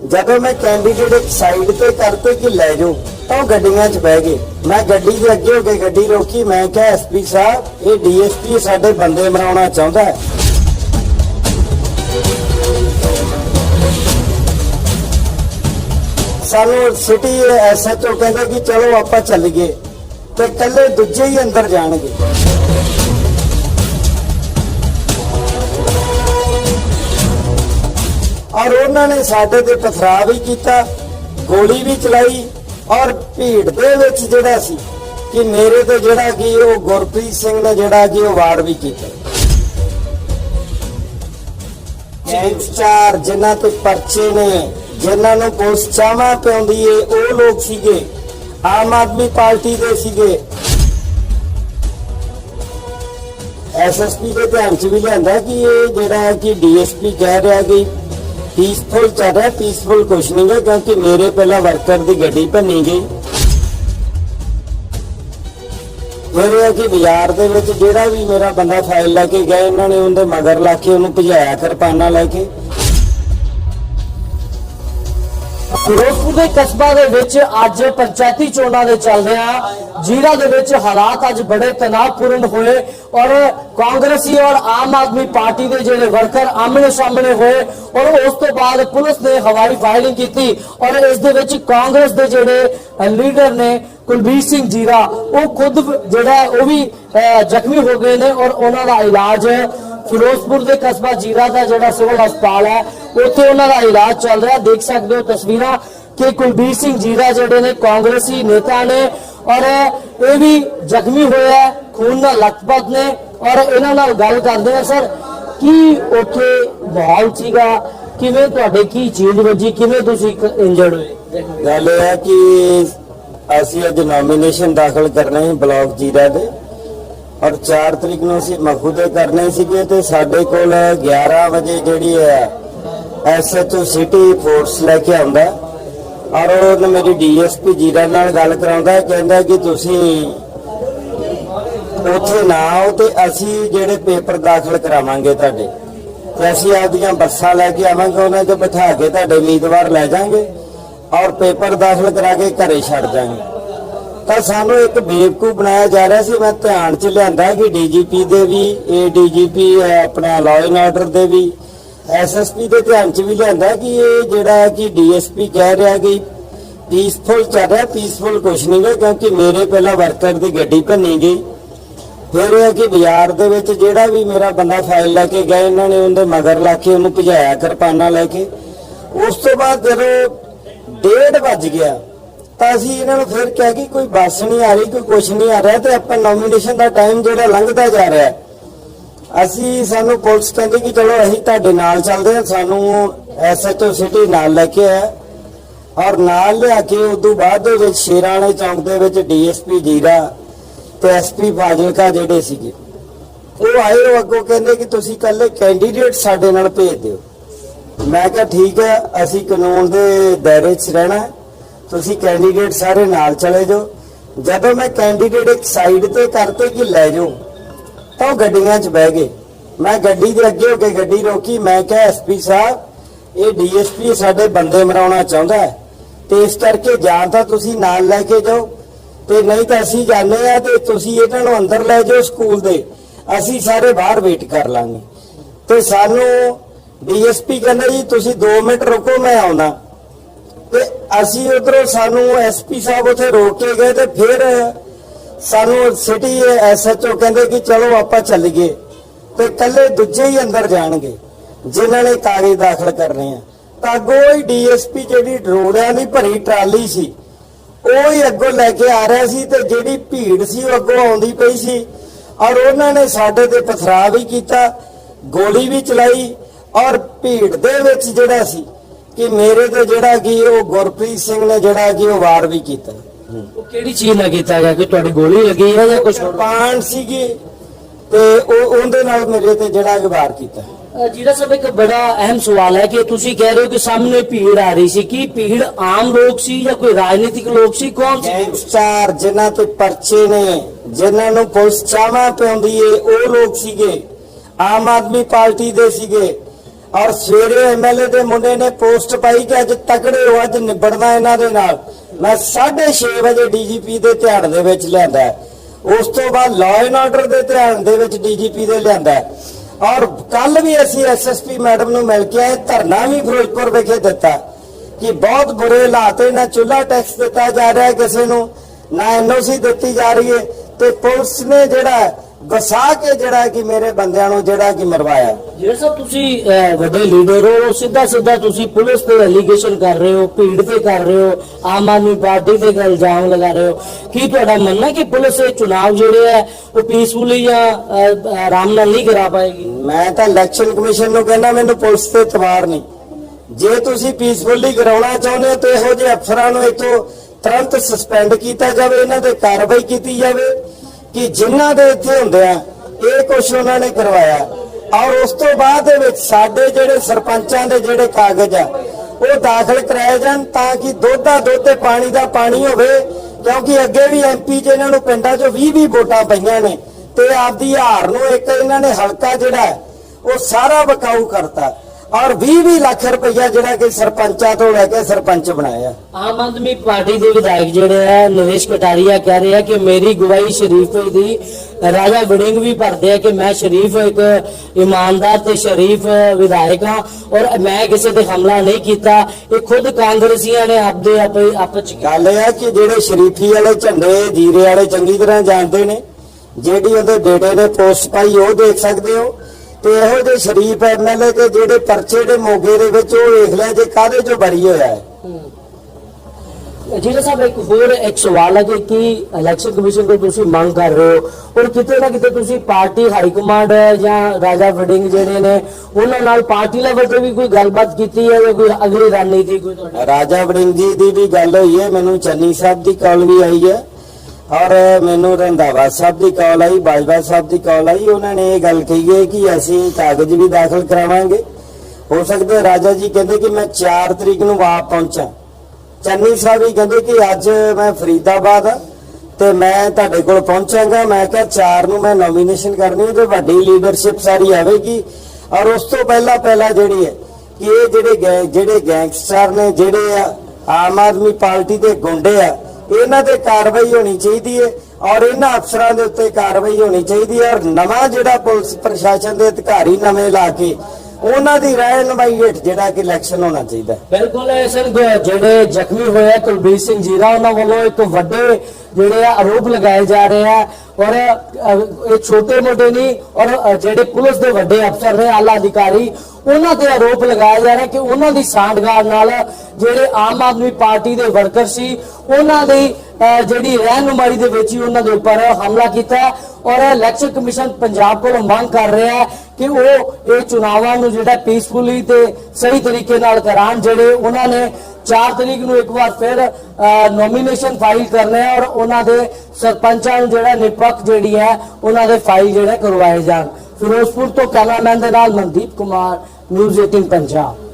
ਜਦੋਂ ਮੈਂ ਕੈਂਡੀਡੇਟ ਇੱਕ ਸਾਈਡ ਤੇ ਕਰਤੇ ਕਿ ਲੈ ਜਾਓ ਤਾਂ ਉਹ ਗੱਡੀਆਂ 'ਚ ਬਹਿ ਗਏ। ਮੈਂ ਗੱਡੀ ਦੇ ਅੱਗੇ ਹੋ ਕੇ ਗੱਡੀ ਰੋਕੀ, ਮੈਂ ਕਿਹਾ ਐਸਪੀ ਸਾਹਿਬ, ਇਹ ਡੀਐਸਪੀ ਸਾਡੇ ਬੰਦੇ ਮਰਾਉਣਾ ਚਾਹੁੰਦਾ ਹੈ। ਸਾਨੂੰ ਸਿਟੀ ਐਸਐਚਓ ਕਹਿੰਦਾ ਕਿ ਚਲੋ ਆਪਾਂ ਚੱਲੀਏ ਤੇ ਕੱਲੇ ਦੂਜੇ ਹੀ ਅੰਦਰ ਜਾਣਗੇ। ਔਰ ਉਹਨਾਂ ਨੇ ਸਾਡੇ ਤੇ ਪਥਰਾਵ ਵੀ ਕੀਤਾ, ਗੋਲੀ ਵੀ ਚਲਾਈ ਔਰ ਭੀੜ ਦੇ ਵਿੱਚ ਜਿਹੜਾ ਸੀ ਕਿ ਮੇਰੇ ਤੇ ਜਿਹੜਾ ਕਿ ਉਹ ਗੁਰਪ੍ਰੀਤ ਸਿੰਘ ਨੇ ਜਿਹੜਾ ਕਿ ਉਹ ਵਾਰ ਵੀ ਕੀਤਾ। ਗੈਂਗਸਟਰ ਜਿਨ੍ਹਾਂ ਤੇ ਪਰਚੇ ਨੇ, ਜਿਨ੍ਹਾਂ ਨੂੰ ਪੁਲਿਸ ਚਾਹਾਂ ਪਿਆਉਂਦੀ ਏ, ਉਹ ਲੋਕ ਸੀਗੇ। ਆਮ ਆਦਮੀ ਪਾਰਟੀ ਦੇ ਸੀਗੇ। ਐਸਐਸਪੀ ਦੇ ਧਿਆਨ ਚ ਵੀ ਲਿਆਂਦਾ ਕਿ ਇਹ ਜਿਹੜਾ ਹੈ ਕਿ ਡੀਐਸਪੀ ਕਹਿ ਰਿਹਾ ਕਿ ਪੀਸਫੁਲ ਚੱਲ ਰਿਹਾ ਪੀਸਫੁਲ ਕੁਛ ਨਹੀਂ ਹੈ ਕਿਉਂਕਿ ਮੇਰੇ ਪਹਿਲਾਂ ਵਰਕਰ ਦੀ ਗੱਡੀ ਭੰਨੀ ਗਈ। ਫਿਰ ਇਹ ਕਿ ਬਾਜ਼ਾਰ ਦੇ ਵਿੱਚ ਜਿਹੜਾ ਵੀ ਮੇਰਾ ਬੰਦਾ ਫਾਈਲ ਲੈ ਕੇ ਗਏ ਇਹਨਾਂ ਨੇ ਉਹਦੇ ਮਗਰ ਲਾ ਕੇ ਉਹਨੂੰ ਭਜਾਇਆ ਕਿਰਪਾਨਾਂ ਲੈ ਕੇ। ਫਿਰੋਜ਼ਪੁਰ ਦੇ ਕਸਬਾ ਦੇ ਵਿੱਚ ਅੱਜ ਪੰਚਾਇਤੀ ਚੋਣਾਂ ਦੇ ਚੱਲਦਿਆਂ ਜੀਰਾ ਦੇ ਵਿੱਚ ਹਾਲਾਤ ਅੱਜ ਬੜੇ ਤਣਾਅਪੂਰਨ ਹੋਏ ਔਰ ਕਾਂਗਰਸੀ ਔਰ ਆਮ ਆਦਮੀ ਪਾਰਟੀ ਦੇ ਜਿਹੜੇ ਵਰਕਰ ਆਮਣੇ ਸਾਹਮਣੇ ਹੋਏ ਔਰ ਉਸ ਤੋਂ ਬਾਅਦ ਪੁਲਿਸ ਨੇ ਹਵਾਈ ਫਾਇਰਿੰਗ ਕੀਤੀ ਔਰ ਇਸ ਦੇ ਵਿੱਚ ਕਾਂਗਰਸ ਦੇ ਜਿਹੜੇ ਲੀਡਰ ਨੇ ਕੁਲਬੀਰ ਸਿੰਘ ਜੀਰਾ, ਉਹ ਖੁਦ ਜਿਹੜਾ ਉਹ ਵੀ ਜ਼ਖਮੀ ਹੋ ਗਏ ਨੇ ਔਰ ਉਹਨਾਂ ਦਾ ਇਲਾਜ ਫਿਰੋਜ਼ਪੁਰ ਦੇ ਕਸਬਾ ਜੀਰਾ ਦਾ ਜਿਹੜਾ ਸਿਵਲ ਹਸਪਤਾਲ ਹੈ, ਉੱਥੇ ਉਹਨਾਂ ਦਾ ਇਲਾਜ ਚੱਲ ਰਿਹਾ। ਦੇਖ ਸਕਦੇ ਹੋ ਤਸਵੀਰਾਂ ਕਿ ਕੁਲਬੀਰ ਸਿੰਘ ਜੀਰਾ ਜਿਹੜੇ ਨੇ ਕਾਂਗਰਸੀ ਨੇਤਾ ਨੇ ਔਰ ਇਹ ਵੀ ਜ਼ਖਮੀ ਹੋਇਆ ਖੂਨ ਨਾਲ ਲਖਪਤ ਨੇ ਔਰ ਇਹਨਾਂ ਨਾਲ ਗੱਲ ਕਰਦੇ ਆ ਸਰ, ਕੀ ਉੱਥੇ ਮਾਹੌਲ ਸੀਗਾ? ਕਿਵੇਂ ਤੁਹਾਡੇ ਕੀ ਚੀਜ਼ ਵੱਜੀ? ਕਿਵੇਂ ਤੁਸੀਂ ਇੰਜਰਡ ਹੋਏ? ਗੱਲ ਇਹ ਹੈ ਕਿ ਅਸੀਂ ਅੱਜ ਨੋਮੀਨੇਸ਼ਨ ਦਾਖਲ ਕਰਨਾ ਹੈ ਬਲਾਕ ਜੀਰਾ ਦੇ। ਔਰ 4 ਤਰੀਕ ਨੂੰ ਅਸੀਂ ਮਖੂਦੇ ਕਰਨੇ ਸੀਗੇ ਤੇ ਸਾਡੇ ਕੋਲ 11 ਵਜੇ ਜਿਹੜੀ ਹੈ ਐਸਐਚਓ ਸਿਟੀ ਫੋਰਸ ਲੈ ਕੇ ਆਉਂਦਾ ਔਰ ਉਹਨੇ ਮੇਰੀ ਡੀਐਸਪੀ ਜੀਰਾ ਨਾਲ ਗੱਲ ਕਰਾਉਂਦਾ ਕਹਿੰਦਾ ਕਿ ਤੁਸੀਂ ਉੱਥੇ ਨਾ ਆਓ ਤੇ ਅਸੀਂ ਜਿਹੜੇ ਪੇਪਰ ਦਾਖਲ ਕਰਾਵਾਂਗੇ ਤੁਹਾਡੇ। ਤੇ ਅਸੀਂ ਆਪਦੀਆਂ ਬੱਸਾਂ ਲੈ ਕੇ ਆਵਾਂਗੇ, ਉਹਨਾਂ 'ਚ ਬਿਠਾ ਕੇ ਤੁਹਾਡੇ ਉਮੀਦਵਾਰ ਲੈ ਜਾਾਂਗੇ। ਔਰ ਪੇਪਰ ਦਾਖਲ ਕਰਾ ਕੇ ਘਰੇ ਛੱਡ ਜਾਾਂਗੇ। ਤਾਂ ਸਾਨੂੰ ਇੱਕ ਬੇਵਕੂ ਬਣਾਇਆ ਜਾ ਰਿਹਾ ਸੀ, ਮੈਂ ਧਿਆਨ 'ਚ ਲਿਆਂਦਾ ਕਿ ਡੀਜੀਪੀ ਦੇ ਵੀ, ਇਹ ਡੀਜੀਪੀ ਆਪਣਾ ਲਾਅ ਐਂਡ ਆਰਡਰ ਦੇ ਵੀ ਐਸਐਸਪੀ ਦੇ ਧਿਆਨ 'ਚ ਵੀ ਲਿਆਂਦਾ ਕਿ ਇਹ ਜਿਹੜਾ ਹੈ ਕਿ ਡੀਐਸਪੀ ਕਹਿ ਰਿਹਾ ਕਿ ਪੀਸਫੁਲ ਚੱਲ ਰਿਹਾ ਪੀਸਫੁਲ ਕੁਛ ਨਹੀਂ ਹੈ ਕਿਉਂਕਿ ਮੇਰੇ ਪਹਿਲਾਂ ਵਰਕਰ ਦੀ ਗੱਡੀ ਭੰਨੀ ਗਈ। ਫਿਰ ਇਹ ਕਿ ਬਾਜ਼ਾਰ ਦੇ ਵਿੱਚ ਜਿਹੜਾ ਵੀ ਮੇਰਾ ਬੰਦਾ ਫਾਈਲ ਲੈ ਕੇ ਗਏ ਇਹਨਾਂ ਨੇ ਉਹਦੇ ਮਗਰ ਲਾ ਕੇ ਉਹਨੂੰ ਭਜਾਇਆ ਕਿਰਪਾਨਾਂ ਲੈ ਕੇ। ਉਸ ਤੋਂ ਬਾਅਦ ਜਦੋਂ ਡੇਢ ਵੱਜ ਗਿਆ ਤਾਂ ਅਸੀਂ ਇਹਨਾਂ ਨੂੰ ਫਿਰ ਕਿਹਾ ਕਿ ਕੋਈ ਬੱਸ ਨਹੀਂ ਆ ਰਹੀ, ਕੋਈ ਕੁਛ ਨਹੀਂ ਆ ਰਿਹਾ ਤੇ ਆਪਾਂ ਨੋਮੀਨੇਸ਼ਨ ਦਾ ਟਾਈਮ ਜਿਹੜਾ ਲੰਘਦਾ ਜਾ ਰਿਹਾ ਅਸੀਂ, ਸਾਨੂੰ ਪੁਲਿਸ ਕਹਿੰਦੀ ਕਿ ਚਲੋ ਅਸੀਂ ਤੁਹਾਡੇ ਨਾਲ ਚੱਲਦੇ ਹਾਂ, ਸਾਨੂੰ ਐਸਐਚਓ ਸਿਟੀ ਨਾਲ ਲੈ ਕੇ ਆਇਆ। ਔਰ ਨਾਲ ਲਿਆ ਕੇ ਉਦੋਂ ਬਾਅਦ ਦੇ ਵਿੱਚ ਸ਼ੇਰਾਂ ਵਾਲੇ ਚੌਂਕ ਦੇ ਵਿੱਚ ਡੀਐਸਪੀ ਜੀਰਾ ਤੇ ਐਸਪੀ ਫਾਜ਼ਿਲਕਾ ਜਿਹੜੇ ਸੀਗੇ। ਉਹ ਆਏ ਉਹ ਅੱਗੋਂ ਕਹਿੰਦੇ ਕਿ ਤੁਸੀਂ ਕੱਲੇ ਕੈਂਡੀਡੇਟ ਸਾਡੇ ਨਾਲ ਭੇਜ ਦਿਓ। ਮੈਂ ਕਿਹਾ ਠੀਕ ਹੈ, ਅਸੀਂ ਕਾਨੂੰਨ ਦੇ ਦਾਇਰੇ 'ਚ ਰਹਿਣਾ ਤੁਸੀਂ ਕੈਂਡੀਡੇਟ ਸਾਰੇ ਨਾਲ ਚਲੇ ਜਾਓ। ਜਦੋਂ ਮੈਂ ਕੈਂਡੀਡੇਟ ਇੱਕ ਸਾਈਡ ਤੇ ਕਰਤੇ ਕਿ ਲੈ ਜਾਓ, ਤਾਂ ਉਹ ਗੱਡੀਆਂ 'ਚ ਬਹਿ ਗਏ। ਮੈਂ ਗੱਡੀ ਦੇ ਅੱਗੇ ਹੋ ਕੇ ਗੱਡੀ ਰੋਕੀ, ਮੈਂ ਕਿਹਾ ਐਸਪੀ ਸਾਹਿਬ, ਇਹ ਡੀਐਸਪੀ ਸਾਡੇ ਬੰਦੇ ਮਰਾਉਣਾ ਚਾਹੁੰਦਾ ਹੈ। ਤੇ ਇਸ ਕਰਕੇ ਜਾਂ ਤਾਂ ਤੁਸੀਂ ਨਾਲ ਲੈ ਕੇ ਜਾਓ, ਤੇ ਨਹੀਂ ਤਾਂ ਅਸੀਂ ਜਾਂਦੇ ਆ ਤੇ ਤੁਸੀਂ ਇਹਨਾਂ ਨੂੰ ਅੰਦਰ ਲੈ ਜਾਓ ਸਕੂਲ ਦੇ। ਅਸੀਂ ਸਾਰੇ ਬਾਹਰ ਵੇਟ ਕਰ ਲਾਂਗੇ। ਤੇ ਸਾਨੂੰ ਡੀਐਸਪੀ ਕਹਿੰਦਾ ਜੀ, ਤੁਸੀਂ 2 ਮਿੰਟ ਰੁਕੋ, ਮੈਂ ਆਉਂਦਾ। ਅਸੀਂ ਉਧਰੋਂ ਸਾਨੂੰ ਐਸਪੀ ਸਾਹਿਬ ਉੱਥੇ ਰੋਕ ਕੇ ਗਏ ਤੇ ਫਿਰ ਸਾਨੂੰ ਸਿਟੀ ਐਸਐਚਓ ਕਹਿੰਦੇ ਕਿ ਚਲੋ ਆਪਾਂ ਚੱਲੀਏ ਤੇ ਕੱਲੇ ਦੂਜੇ ਹੀ ਅੰਦਰ ਜਾਣਗੇ, ਜਿਨ੍ਹਾਂ ਨੇ ਕਾਗਜ਼ ਦਾਖਲ ਕਰਨੇ ਆ। ਤਾਂ ਅੱਗੋਂ ਹੀ ਡੀਐਸਪੀ ਜਿਹੜੀ ਰੋੜਿਆਂ ਦੀ ਭਰੀ ਟਰਾਲੀ ਸੀ, ਉਹ ਹੀ ਅੱਗੋਂ ਲੈ ਕੇ ਆ ਰਿਹਾ ਸੀ ਤੇ ਜਿਹੜੀ ਭੀੜ ਸੀ ਉਹ ਅੱਗੋਂ ਆਉਂਦੀ ਪਈ ਸੀ ਔਰ ਉਹਨਾਂ ਨੇ ਸਾਡੇ ਤੇ ਪਥਰਾਵ ਵੀ ਕੀਤਾ, ਗੋਲੀ ਵੀ ਚਲਾਈ ਔਰ ਭੀੜ ਦੇ ਵਿੱਚ ਜਿਹੜਾ ਸੀ ਕਿ ਮੇਰੇ ਤੇ ਜਿਹੜਾ ਕਿ ਉਹ ਗੁਰਪ੍ਰੀਤ ਸਿੰਘ ਨੇ ਜਿਹੜਾ ਕਿ ਉਹ ਵਾਰ ਵੀ ਕੀਤਾ। ਉਹ ਕਿਹੜੀ ਚੀਜ਼ ਨਾਲ ਕੀਤਾ ਗਿਆ ਕਿ ਤੁਹਾਡੀ ਗੋਲੀ ਲੱਗੀ ਹੈ ਜਾਂ ਕੁਝ ਪਾਣ ਸੀਗੀ ਤੇ ਉਹ ਉਹਦੇ ਨਾਲ ਮੇਰੇ ਤੇ ਜਿਹੜਾ ਕਿ ਵਾਰ ਕੀਤਾ। ਜੀਰਾ ਸਾਹਿਬ ਇੱਕ ਬੜਾ ਅਹਿਮ ਸਵਾਲ ਹੈ ਕਿ ਤੁਸੀਂ ਕਹਿ ਰਹੇ ਹੋ ਕਿ ਸਾਹਮਣੇ ਭੀੜ ਆ ਰਹੀ ਸੀ। ਕੀ ਭੀੜ ਆਮ ਲੋਕ ਸੀ ਜਾਂ ਕੋਈ ਰਾਜਨੀਤਿਕ ਲੋਕ ਸੀ? ਕੌਣ ਸੀ? ਗੈਂਗਸਟਰ ਜਿਨ੍ਹਾਂ ਤੇ ਪਰਚੇ ਨੇ ਜਿਨ੍ਹਾਂ ਨੂੰ ਪੁਲਿਸ ਚਾਹਾਂ ਪਿਆਉਂਦੀ ਏ ਉਹ ਲੋਕ ਸੀਗੇ। ਆਮ ਆਦਮੀ ਪਾਰਟੀ ਦੇ ਸੀਗੇ। ਔਰ ਸਵੇਰੇ ਐਮਐਲਏ ਦੇ ਮੁੰਡੇ ਨੇ ਪੋਸਟ ਪਾਈ ਕਿ ਅੱਜ ਤਕੜੇ ਹੋ, ਅੱਜ ਨਿਬੜਨਾ ਇਹਨਾਂ ਦੇ ਨਾਲ। ਮੈਂ 6:30 ਵਜੇ ਡੀਜੀਪੀ ਦੇ ਧਿਆਨ ਦੇ ਵਿੱਚ ਲਿਆਂਦਾ ਉਸ ਤੋਂ ਬਾਅਦ ਲਾਅ ਐਂਡ ਆਰਡਰ ਦੇ ਧਿਆਨ ਦੇ ਵਿੱਚ ਡੀਜੀਪੀ ਦੇ ਲਿਆਂਦਾ ਔਰ ਕੱਲ ਵੀ ਅਸੀਂ ਐਸਐਸਪੀ ਮੈਡਮ ਨੂੰ ਮਿਲ ਕੇ ਆਏ, ਧਰਨਾ ਵੀ ਫਿਰੋਜ਼ਪੁਰ ਵਿਖੇ ਦਿੱਤਾ ਕਿ ਬਹੁਤ ਬੁਰੇ ਹਾਲਾਤ ਹੈ ਨਾ ਚੁੱਲਾ ਟੈਕਸ ਦਿੱਤਾ ਜਾ ਰਿਹਾ ਕਿਸੇ ਨੂੰ, ਨਾ ਐਨਓਸੀ ਦਿੱਤੀ ਜਾ ਰਹੀ ਹੈ ਤੇ ਪੁਲਿਸ ਨੇ ਜਿਹੜਾ ਵਸਾ ਕੇ ਜਿਹੜਾ ਕਿ ਮੇਰੇ ਬੰਦਿਆਂ ਨੂੰ ਜਿਹੜਾ ਕਿ ਮਰਵਾਇਆ। ਜਿਹੜੇ ਸਭ ਤੁਸੀਂ ਵੱਡੇ ਲੀਡਰ ਹੋ ਸਿੱਧਾ ਸਿੱਧਾ ਤੁਸੀਂ ਪੁਲਿਸ ਤੇ ਐਲੀਗੇਸ਼ਨ ਕਰ ਰਹੇ ਹੋ ਭੀੜ ਤੇ ਕਰ ਰਹੇ ਹੋ ਆਮ ਆਦਮੀ ਪਾਰਟੀ ਤੇ ਇਲਜ਼ਾਮ ਲਗਾ ਰਹੇ ਹੋ। ਕੀ ਤੁਹਾਡਾ ਮੰਨਣਾ ਕਿ ਪੁਲਿਸ ਇਹ ਚੁਣਾਵ ਜਿਹੜੇ ਹੈ ਉਹ ਪੀਸਫੁਲੀ ਜਾਂ ਆਰਾਮ ਨਾਲ ਨਹੀਂ ਕਰਾ ਪਾਏਗੀ? ਮੈਂ ਤਾਂ ਇਲੈਕਸ਼ਨ ਕਮਿਸ਼ਨ ਨੂੰ ਕਹਿੰਦਾ ਮੈਨੂੰ ਪੁਲਿਸ ਤੇ ਇਤਬਾਰ ਨਹੀਂ। ਜੇ ਤੁਸੀਂ ਪੀਸਫੁਲੀ ਕਰਾਉਣਾ ਚਾਹੁੰਦੇ ਹੋ ਤਾਂ ਇਹੋ ਜਿਹੇ ਅਫਸਰਾਂ ਨੂੰ ਇੱਥੋਂ ਤੁਰੰਤ ਸਸਪੈਂਡ ਕੀਤਾ ਜਾਵੇ ਇਹਨਾਂ ਤੇ ਕਾਰਵਾਈ ਕੀਤੀ ਜਾਵੇ। ਕਿ ਜਿਨ੍ਹਾਂ ਦੇ ਇੱਥੇ ਹੁੰਦੇ ਆ, ਇਹ ਕੁਝ ਉਹਨਾਂ ਨੇ ਕਰਵਾਇਆ। ਔਰ ਉਸ ਤੋਂ ਬਾਅਦ ਦੇ ਵਿੱਚ ਸਾਡੇ ਜਿਹੜੇ ਸਰਪੰਚਾਂ ਦੇ ਜਿਹੜੇ ਕਾਗਜ਼ ਆ, ਉਹ ਦਾਖਲ ਕਰਾਏ ਜਾਣ ਤਾਂ ਕਿ ਦੁੱਧ ਦੁੱਧ ਤੇ ਪਾਣੀ ਦਾ ਪਾਣੀ ਹੋਵੇ, ਕਿਉਂਕਿ ਅੱਗੇ ਵੀ ਐਮਪੀ ਇਹਨਾਂ ਨੂੰ ਪਿੰਡਾਂ 'ਚੋਂ 20 20 ਵੋਟਾਂ ਪਈਆਂ ਨੇ ਤੇ ਆਪਦੀ ਹਾਰ ਨੂੰ ਇੱਕ ਇਹਨਾਂ ਨੇ ਹਲਕਾ ਜਿਹੜਾ, ਉਹ ਸਾਰਾ ਬਕਾਊ ਕਰਤਾ। ਔਰ 20-20 ਲੱਖ ਰੁਪਈਆ ਜਿਹੜਾ ਕਿ ਸਰਪੰਚਾਂ ਤੋਂ ਲੈ ਕੇ ਸਰਪੰਚ ਬਣਾਇਆ। ਆਮ ਆਦਮੀ ਪਾਰਟੀ ਦੇ ਵਿਧਾਇਕ ਜਿਹੜੇ ਹੈ ਨਰੇਸ਼ ਕਟਾਰੀਆ ਕਹਿ ਰਹੇ ਆ ਕਿ ਮੇਰੀ ਗਵਾਹੀ ਸ਼ਰੀਫ ਦੀ। ਰਾਜਾ ਵੜਿੰਗ ਵੀ ਭਰਦੇ ਆ ਕਿ ਮੈਂ ਸ਼ਰੀਫ ਇੱਕ ਇਮਾਨਦਾਰ ਤੇ ਸ਼ਰੀਫ ਵਿਧਾਇਕ ਹਾਂ ਔਰ ਮੈਂ ਕਿਸੇ ਤੇ ਹਮਲਾ ਨਹੀਂ ਕੀਤਾ। ਇਹ ਖੁਦ ਕਾਂਗਰਸੀਆਂ ਨੇ ਆਪਦੇ ਆਪੇ ਚ ਗੱਲ ਹੈ ਕਿ ਜਿਹੜੇ ਸ਼ਰੀਫੀ ਵਾਲੇ ਝੰਡੇ ਜੀਰੇ ਵਾਲੇ ਚੰਗੀ ਤਰ੍ਹਾਂ ਜਾਣਦੇ ਨੇ ਜਿਹੜੀ ਉਹਦੇ ਬੇਟੇ ਨੇ ਪੋਸਟ ਪਾਈ ਉਹ ਦੇਖ ਸਕਦੇ ਹੋ। ਤੇ ਇਹੋ ਜਿਹੇ ਸ਼ਰੀਫ ਐਮਐਲਏ ਤੇ ਜਿਹੜੇ ਪਰਚੇ ਦੇ ਮੋਗੇ ਦੇ ਵਿੱਚ ਉਹ ਵੇਖ ਲਿਆ ਜੇ ਕਾਹਦੇ ਚੋਂ ਬਰੀ ਹੋਇਆ ਹੈ। ਜਿਹੜਾ ਸਾਹਿਬ ਇੱਕ ਹੋਰ ਇੱਕ ਸਵਾਲ ਹੈ ਕਿ ਇਲੈਕਸ਼ਨ ਕਮਿਸ਼ਨ ਤੋਂ ਤੁਸੀਂ ਮੰਗ ਕਰ ਰਹੇ ਹੋ? ਔਰ ਕਿਤੇ ਨਾ ਕਿਤੇ ਤੁਸੀਂ ਪਾਰਟੀ ਹਾਈ ਕਮਾਂਡ ਜਾਂ ਰਾਜਾ ਵਡਿੰਗ ਜਿਹੜੇ ਨੇ ਉਹਨਾਂ ਨਾਲ ਪਾਰਟੀ ਲੈਵਲ ਤੇ ਵੀ ਕੋਈ ਗੱਲਬਾਤ ਕੀਤੀ ਹੈ ਜਾਂ ਕੋਈ ਅਗਲੀ ਰਣਨੀਤੀ ਕੋਈ ਤੁਹਾਡੀ? ਰਾਜਾ ਵੜਿੰਗ ਜੀ ਦੀ ਵੀ ਗੱਲ ਹੋਈ ਹੈ ਮੈਨੂੰ ਚੰਨੀ ਸਾਹਿਬ ਦੀ ਕਾਲ ਵੀ ਆਈ ਹੈ। ਔਰ ਮੈਨੂੰ ਰੰਧਾਵਾ ਸਾਹਿਬ ਦੀ ਕਾਲ ਆਈ, ਬਾਜਵਾ ਸਾਹਿਬ ਦੀ ਕਾਲ ਆਈ, ਉਹਨਾਂ ਨੇ ਇਹ ਗੱਲ ਕਹੀ ਹੈ ਕਿ ਅਸੀਂ ਕਾਗਜ਼ ਵੀ ਦਾਖਲ ਕਰਾਵਾਂਗੇ। ਹੋ ਸਕਦਾ ਰਾਜਾ ਜੀ ਕਹਿੰਦੇ ਕਿ ਮੈਂ 4 ਤਰੀਕ ਨੂੰ ਆਪ ਪਹੁੰਚਾਂ। ਚੰਨੀ ਸਾਹਿਬ ਵੀ ਕਹਿੰਦੇ ਕਿ ਅੱਜ ਮੈਂ ਫਰੀਦਾਬਾਦ ਆ ਤੇ ਮੈਂ ਤੁਹਾਡੇ ਕੋਲ ਪਹੁੰਚਾਂਗਾ। ਮੈਂ ਕਿਹਾ 4 ਨੂੰ ਮੈਂ ਨੋਮੀਨੇਸ਼ਨ ਕਰਨੀ ਹੈ ਤੇ ਵੱਡੀ ਲੀਡਰਸ਼ਿਪ ਸਾਰੀ ਆਵੇਗੀ। ਔਰ ਉਸ ਤੋਂ ਪਹਿਲਾਂ ਪਹਿਲਾਂ ਜਿਹੜੀ ਹੈ ਕਿ ਇਹ ਜਿਹੜੇ ਜਿਹੜੇ ਗੈਂਗਸਟਰ ਨੇ, ਜਿਹੜੇ ਆਮ ਆਦਮੀ ਪਾਰਟੀ ਦੇ ਗੁੰਡੇ ਆ ਇਹਨਾਂ ਤੇ ਕਾਰਵਾਈ ਹੋਣੀ ਚਾਹੀਦੀ ਹੈ ਔਰ ਇਹਨਾਂ ਅਫਸਰਾਂ ਦੇ ਉੱਤੇ ਕਾਰਵਾਈ ਹੋਣੀ ਚਾਹੀਦੀ ਹੈ ਔਰ ਨਵਾਂ ਜਿਹੜਾ ਪੁਲਿਸ ਪ੍ਰਸ਼ਾਸਨ ਦੇ ਅਧਿਕਾਰੀ ਨਵੇਂ ਲਾ ਕੇ ਉਹਨਾਂ ਦੀ ਰਹਿਨਮਾਈ ਹੇਠ ਜਿਹੜਾ ਕਿ ਇਲੈਕਸ਼ਨ ਹੋਣਾ ਚਾਹੀਦਾ ਬਿਲਕੁਲ, ਇਹ ਸਰ ਜਿਹੜੇ ਜ਼ਖਮੀ ਹੋਏ ਆ, ਕੁਲਬੀਰ ਸਿੰਘ ਜੀਰਾ, ਉਹਨਾਂ ਵੱਲੋਂ ਇੱਕ ਵੱਡੇ ਜਿਹੜੇ ਆਰੋਪ ਲਗਾਏ ਜਾ ਰਹੇ ਆ। ਔਰ ਇਹ ਛੋਟੇ ਮੋਟੇ ਨਹੀਂ, ਔਰ ਜਿਹੜੇ ਪੁਲਿਸ ਦੇ ਵੱਡੇ ਅਫਸਰ ਨੇ, ਆਲਾ ਅਧਿਕਾਰੀ, ਉਹਨਾਂ ਤੇ ਆਰੋਪ ਲਗਾਏ ਜਾ ਰਿਹਾ ਕਿ ਉਹਨਾਂ ਦੀ ਸਾਂਠਗਾੜ ਨਾਲ ਜਿਹੜੇ ਆਮ ਆਦਮੀ ਪਾਰਟੀ ਦੇ ਵਰਕਰ ਸੀ, ਉਹਨਾਂ ਦੀ ਜਿਹੜੀ ਰਹਿਨੁਮਾਈ ਦੇ ਵਿੱਚ ਹੀ ਉਹਨਾਂ ਦੇ ਉੱਪਰ ਹਮਲਾ ਕੀਤਾ। ਔਰ ਇਲੈਕਸ਼ਨ ਕਮਿਸ਼ਨ ਪੰਜਾਬ ਕੋਲੋਂ ਮੰਗ ਕਰ ਰਿਹਾ ਹੈ ਕਿ ਉਹ ਇਹ ਚੁਣਾਵਾਂ ਨੂੰ ਜਿਹੜਾ ਪੀਸਫੁਲੀ ਤੇ ਸਹੀ ਤਰੀਕੇ ਨਾਲ ਕਰਾਉਣ, ਜਿਹੜੇ ਉਹਨਾਂ ਨੇ 4 ਤਰੀਕ ਨੂੰ ਇੱਕ ਵਾਰ ਫਿਰ ਨੋਮੀਨੇਸ਼ਨ ਫਾਈਲ ਕਰਨੇ ਹੈ ਔਰ ਉਹਨਾਂ ਦੇ ਸਰਪੰਚਾਂ ਨੂੰ ਜਿਹੜਾ ਨਿਰਪੱਖ ਜਿਹੜੀ ਹੈ, ਉਹਨਾਂ ਦੇ ਫਾਈਲ ਜਿਹੜੇ ਕਰਵਾਏ ਜਾਣ। ਫਿਰੋਜ਼ਪੁਰ ਤੋਂ ਕੈਮਰਾਮੈਨ ਦੇ ਨਾਲ ਮਨਦੀਪ ਕੁਮਾਰ ਨਿਊਜ਼ 18 ਪੰਜਾਬ।